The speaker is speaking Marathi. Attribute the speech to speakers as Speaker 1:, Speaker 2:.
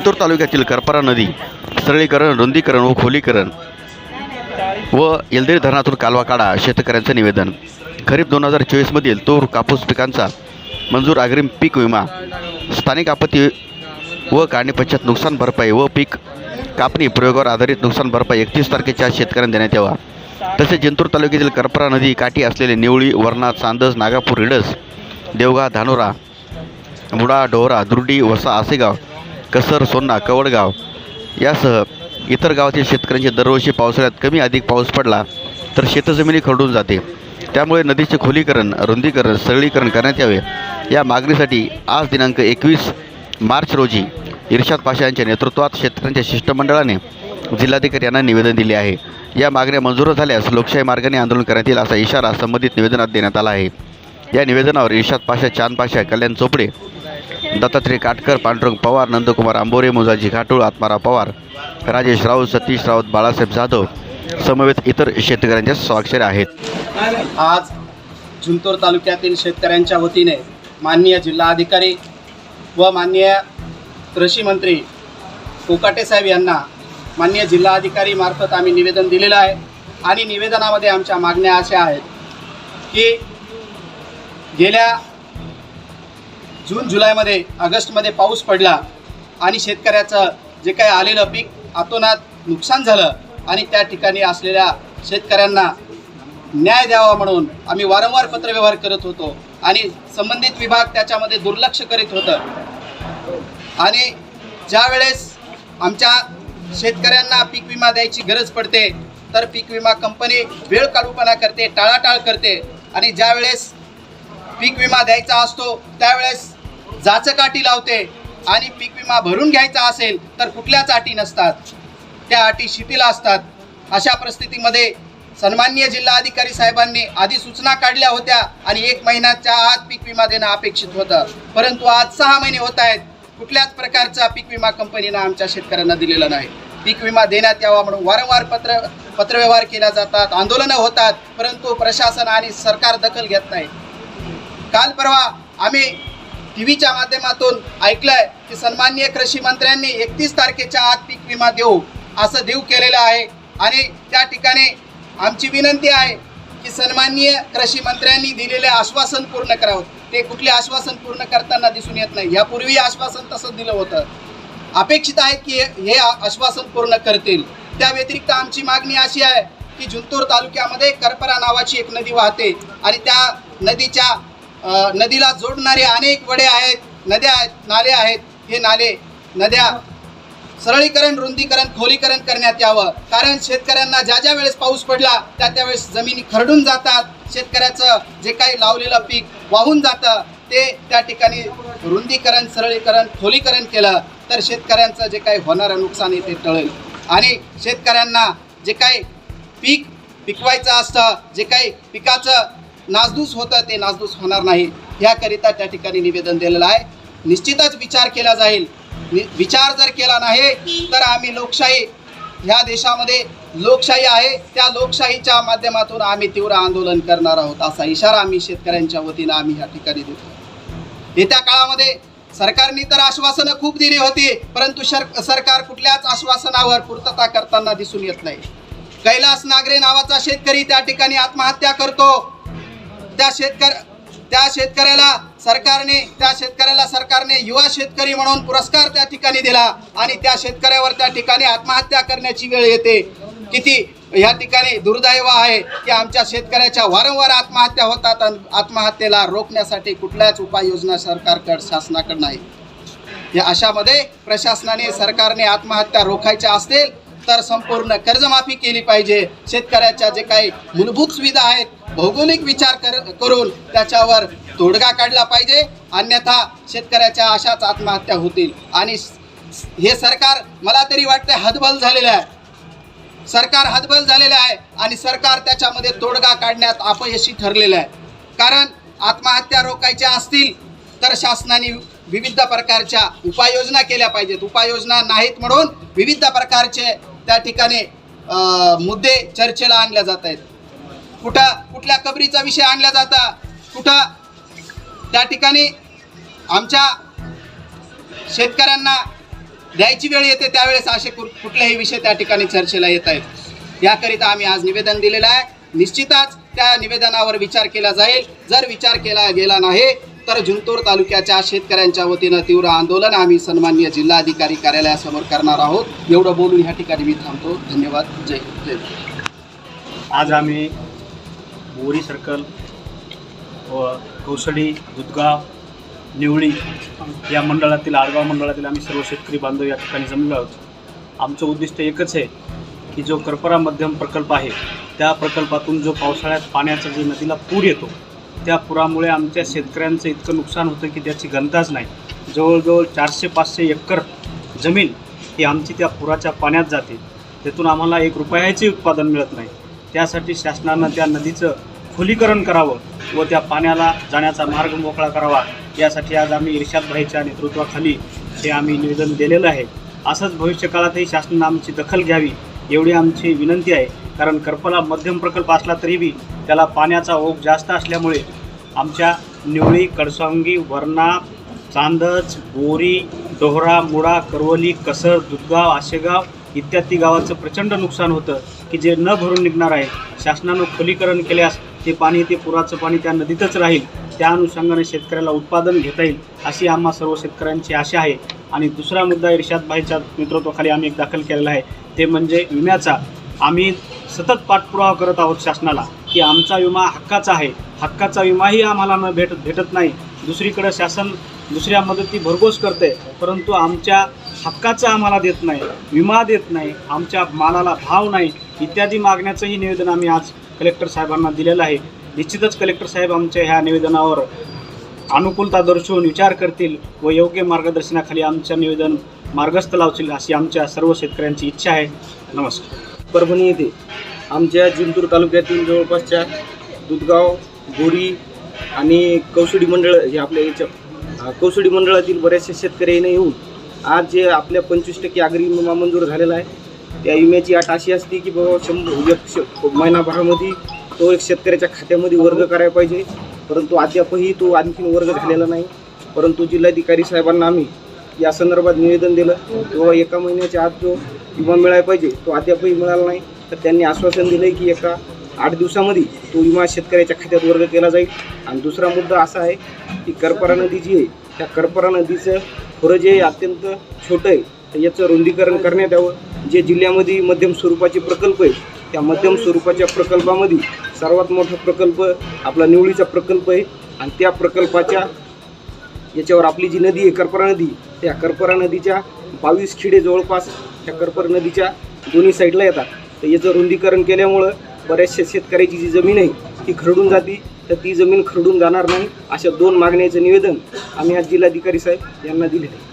Speaker 1: जिंतूर तालुक्यातील करपरा नदी सरळीकरण रुंदीकरण व खोलीकरण व येलदेरी धरणातून कालवा काढा शेतकऱ्यांचं निवेदन. खरीप दोन हजार चोवीसमधील तूर कापूस पिकांचा मंजूर अग्रिम पीक विमा स्थानिक आपत्ती व काढणी नुकसान भरपाई व पीक कापणी प्रयोगावर आधारित नुकसान भरपाई एकतीस तारखेच्या शेतकऱ्यांना देण्यात यावा. तसेच जिंतूर तालुक्यातील करपरा नदी काठी असलेले निवळी वरणा चांदस नागापूर रिडस देवगा धानोरा मुडा डोहरा दुर्डी वसा आसेगाव कसर सोन्ना कवडगाव यासह इतर गावातील शेतकऱ्यांचे दरवर्षी पावसाळ्यात कमी अधिक पाऊस पडला तर शेतजमिनी खरडून जाते. त्यामुळे नदीचे खोलीकरण रुंदीकरण सरळीकरण करण्यात यावे. या मागणीसाठी आज दिनांक एकवीस मार्च रोजी इर्शाद पाशा यांच्या नेतृत्वात शेतकऱ्यांच्या शिष्टमंडळाने जिल्हाधिकारी यांना निवेदन दिले आहे. या मागण्या मंजूर झाल्यास लोकशाही मार्गाने आंदोलन करण्यात येईल असा इशारा संबंधित निवेदनात देण्यात आला आहे. या निवेदनावर इर्शाद पाशा चांद पाशा कल्याण चोपडे दत्तात्रय काटकर पांडुरंग पवार नंदकुमार आंबोरे मुजाजी घाटूळ आत्माराव पवार राजेश राऊत सतीश राऊत बाळासाहेब जाधव समवेत इतर शेतकऱ्यांच्या स्वाक्षरे आहेत.
Speaker 2: आज जुंतूर तालुक्यातील शेतकऱ्यांच्या वतीने माननीय जिल्हाधिकारी व माननीय कृषी मंत्री कोकाटे साहेब यांना माननीय जिल्हाधिकारी मार्फत आम्ही निवेदन दिलेलं आहे आणि निवेदनामध्ये आमच्या मागण्या अशा आहेत की गेल्या जून जुलैमध्ये ऑगस्टमध्ये पाऊस पडला आणि शेतकऱ्याचं जे काही आलेलं पीक आतोनात नुकसान झालं आणि त्या ठिकाणी असलेल्या शेतकऱ्यांना न्याय द्यावा म्हणून आम्ही वारंवार पत्रव्यवहार करत होतो आणि संबंधित विभाग त्याच्यामध्ये दुर्लक्ष करीत होतं. आणि ज्यावेळेस आमच्या शेतकऱ्यांना पीक विमा द्यायची गरज पडते तर पीक विमा कंपनी वेळ काढूपणा करते टाळाटाळ करते. आणि ज्यावेळेस पीक विमा द्यायचा असतो त्यावेळेस जाचकाठी लावते आणि पीक विमा भरून घ्यायचा असेल तर कुठल्याच अटी नसतात? त्या अटी शिथिल असतात. अशा परिस्थितीमध्ये सन्माननीय जिल्हाधिकारी साहेबांनी आधी सूचना काढल्या होत्या आणि एक महिन्याच्या आत पीक विमा देणं अपेक्षित होतं. परंतु आज सहा महिने होत आहेत. कुठल्याच प्रकारचा पीक विमा कंपनीनं आमच्या शेतकऱ्यांना दिलेला नाही. पीक विमा देण्यात यावा म्हणून वारंवार पत्र पत्रव्यवहार केल्या जातात आंदोलनं होतात परंतु प्रशासन आणि सरकार दखल घेत नाही. काल परवा आम्ही टी व्हीच्या माध्यमातून ऐकलंय की सन्माननीय कृषी मंत्र्यांनी एकतीस तारखेच्या आत पीक विमा देऊ असं देऊ केलेलं आहे. आणि त्या ठिकाणी आमची विनंती आहे की सन्माननीय कृषी मंत्र्यांनी दिलेले आश्वासन पूर्ण करावं. ते कुठले आश्वासन पूर्ण करताना दिसून येत नाही. यापूर्वी आश्वासन तसं दिलं होतं. अपेक्षित आहे की हे आश्वासन पूर्ण करतील. त्या व्यतिरिक्त आमची मागणी अशी आहे की जिंतूर तालुक्यामध्ये करपरा नावाची एक नदी वाहते आणि त्या नदीच्या नदीला जोडणारे अनेक वडे आहेत नद्या आहेत नाले आहेत. हे नाले नद्या सरळीकरण रुंदीकरण खोलीकरण करण्यात यावं. कारण शेतकऱ्यांना ज्या ज्या वेळेस पाऊस पडला त्या त्यावेळेस जमिनी खरडून जातात. शेतकऱ्याचं जे काही लावलेलं पीक वाहून जातं ते त्या ठिकाणी रुंदीकरण सरळीकरण खोलीकरण केलं तर शेतकऱ्यांचं जे काही होणारं नुकसान आहे ते टळेल. आणि शेतकऱ्यांना जे काही पीक पिकवायचं असतं जे काही पिकाचं नासधूस होतं ते नासधूस होणार नाही. याकरिता त्या ठिकाणी निवेदन दिलेलं आहे. निश्चितच विचार केला जाईल. विचार जर केला नाही तर आम्ही लोकशाही ह्या देशामध्ये लोकशाही आहे. त्या लोकशाहीच्या माध्यमातून आम्ही तीव्र आंदोलन करणार आहोत असा इशारा आम्ही शेतकऱ्यांच्या वतीनं आम्ही या ठिकाणी देतो. येत्या काळामध्ये सरकारने तर आश्वासनं खूप दिली होती परंतु शर सरकार कुठल्याच आश्वासनावर पूर्तता करताना दिसून येत नाही. कैलास नागरे नावाचा शेतकरी त्या ठिकाणी आत्महत्या करतो. त्या शेतकऱ्या त्या शेतकऱ्याला सरकारने त्या शेतकऱ्याला सरकारने युवा शेतकरी म्हणून पुरस्कार त्या ठिकाणी दिला आणि त्या शेतकऱ्यावर त्या ठिकाणी आत्महत्या करण्याची वेळ येते. किती या ठिकाणी दुर्दैव आहे की आमच्या शेतकऱ्याच्या वारंवार आत्महत्या होतात आणि आत्महत्येला रोखण्यासाठी कुठल्याच उपाययोजना सरकारकडे शासनाकडे नाही. या अशामध्ये प्रशासनाने सरकारने आत्महत्या रोखायच्या असतील तर संपूर्ण कर्जमाफी केली पाहिजे. शेतकऱ्याच्या जे काही मूलभूत सुविधा आहेत भौगोलिक विचार कर करून त्याच्यावर तोडगा काढला पाहिजे. अन्यथा शेतकऱ्याच्या अशाच आत्महत्या होतील. आणि हे सरकार मला तरी वाटतं हतबल झालेलं आहे. सरकार हतबल झालेलं आहे आणि सरकार त्याच्यामध्ये तोडगा काढण्यात अपयशी ठरलेलं आहे. कारण आत्महत्या रोखायच्या असतील तर शासनाने विविध प्रकारच्या उपाययोजना केल्या पाहिजेत. उपाययोजना नाहीत म्हणून विविध प्रकारचे त्या ठिकाणी मुद्दे चर्चेला आणल्या जात आहेत. कुठं कुठल्या कबरीचा विषय आणला जाता? कुठं? त्या ठिकाणी आमच्या शेतकऱ्यांना द्यायची वेळ येते त्यावेळेस असे कु- कुठलेही विषय त्या ठिकाणी चर्चेला येत आहेत. याकरिता आम्ही आज निवेदन दिलेलं आहे. निश्चितच त्या निवेदनावर विचार केला जाईल. जर विचार केला गेला नाही तर जिंतूर तालुक्याच्या शेतकऱ्यांच्या वतीनं तीव्र आंदोलन आम्ही सन्माननीय जिल्हाधिकारी कार्यालयासमोर करणार आहोत. एवढं बोलून ह्या ठिकाणी मी थांबतो. धन्यवाद. जय जय
Speaker 3: आज आम्ही बोरी सर्कल व कौसडी दुधगाव निवळी या मंडळातील आडगाव मंडळातील आम्ही सर्व शेतकरी बांधव या ठिकाणी जमलो आहोत. आमचं उद्दिष्ट एकच आहे की जो करपरा मध्यम प्रकल्प आहे त्या प्रकल्पातून जो पावसाळ्यात पाण्याचा जो नदीला पूर येतो त्या पुरामुळे आमच्या शेतकऱ्यांचं इतकं नुकसान होतं की त्याची गणताच नाही. जवळजवळ चारशे पाचशे एकर जमीन ही आमची त्या पुराच्या पाण्यात जाते. त्यातून आम्हाला एक रुपयाचे उत्पादन मिळत नाही. त्यासाठी शासनानं त्या नदीचं खोलीकरण करावं व त्या पाण्याला जाण्याचा मार्ग मोकळा करावा यासाठी आज आम्ही इर्षादभाईच्या नेतृत्वाखाली हे आम्ही निवेदन दिलेलं आहे. असंच भविष्यकाळातही शासनानं आमची दखल घ्यावी एवढी आमची विनंती आहे. कारण करपला मध्यम प्रकल्प असला तरी बी त्याला पाण्याचा ओघ जास्त असल्यामुळे आमच्या निवळी कडसांगी वरणा चांदच बोरी डोहरा मुळा करवली कसर दुधगाव आशेगाव इत्यादी गावाचं प्रचंड नुकसान होतं की जे न भरून निघणार आहे. शासनानं खोलीकरण केल्यास ते पाणी ते पुराचं पाणी त्या नदीतच राहील त्या अनुषंगाने शेतकऱ्याला उत्पादन घेता येईल अशी आम्हा सर्व शेतकऱ्यांची आशा आहे. आणि दुसरा मुद्दा इर्शादभाईच्या नेतृत्वाखाली आम्ही एक दाखल केलेला आहे. ते म्हणजे विम्याचा. आम्ही सतत पाठपुरावा करत आहोत शासनाला की आमचा विमा हक्काचा आहे. हक्काचा विमाही आम्हाला न भेट भेटत नाही. दुसरीकडे शासन दुसऱ्या मदती भरघोस करते परंतु आमच्या हक्काचा आम्हाला देत नाही विमा देत नाही आमच्या मालाला भाव नाही इत्यादी मागण्याचंही निवेदन आम्ही आज कलेक्टर साहेबांना दिलेलं आहे. निश्चितच कलेक्टर साहेब आमच्या ह्या निवेदनावर अनुकूलता दर्शवून विचार करतील व योग्य मार्गदर्शनाखाली आमचं निवेदन मार्गस्थ लावतील अशी आमच्या सर्व शेतकऱ्यांची इच्छा आहे. नमस्कार.
Speaker 4: परभणी येथे आमच्या जिंतूर तालुक्यातील जवळपासच्या दुधगाव बोरी आणि कौसडी मंडळ हे आपल्या याच्या कौसुडी कौसडी मंडळातील बऱ्याचशा शेतकऱ्यांनी येऊन आज जे आपल्या पंचवीस टक्के अग्रिम विमा मंजूर झालेला आहे. त्या विम्याची अट अशी असते की बाबा शंभर एक श महिनाभरामध्ये तो एक शेतकऱ्याच्या खात्यामध्ये वर्ग करायला पाहिजे. परंतु अद्यापही तो आणखीन वर्ग झालेला नाही. परंतु जिल्हाधिकारी साहेबांना आम्ही या संदर्भात निवेदन दिलं किंवा एका महिन्याच्या आत जो विमा मिळायला पाहिजे तो अद्यापही मिळाला नाही. तर त्यांनी आश्वासन दिलं की एका आठ दिवसामध्ये तो विमा शेतकऱ्याच्या खात्यात वर्ग केला जाईल. आणि दुसरा मुद्दा असा आहे की करपरा नदी जी आहे त्या करपरा नदीचं खोरं जे आहे अत्यंत छोटं आहे. तर याचं रुंदीकरण करण्यात यावं. जे जिल्ह्यामध्ये मध्यम स्वरूपाचे प्रकल्प आहे त्या मध्यम स्वरूपाच्या प्रकल्पामध्ये सर्वात मोठा प्रकल्प आपला निवळीचा प्रकल्प आहे. आणि त्या प्रकल्पाच्या याच्यावर आपली जी नदी आहे करपरा नदी त्या करपरा नदीच्या बावीस खिडे जवळपास त्या करपर नदीच्या दोन्ही साईडला येतात. तर याचं रुंदीकरण केल्यामुळं बऱ्याचशा शेतकऱ्याची जी जमीन आहे ती खरडून जाती. तर ती जमीन खरडून जाणार नाही अशा दोन मागण्याचं निवेदन आम्ही आज जिल्हाधिकारी साहेब यांना दिले आहे.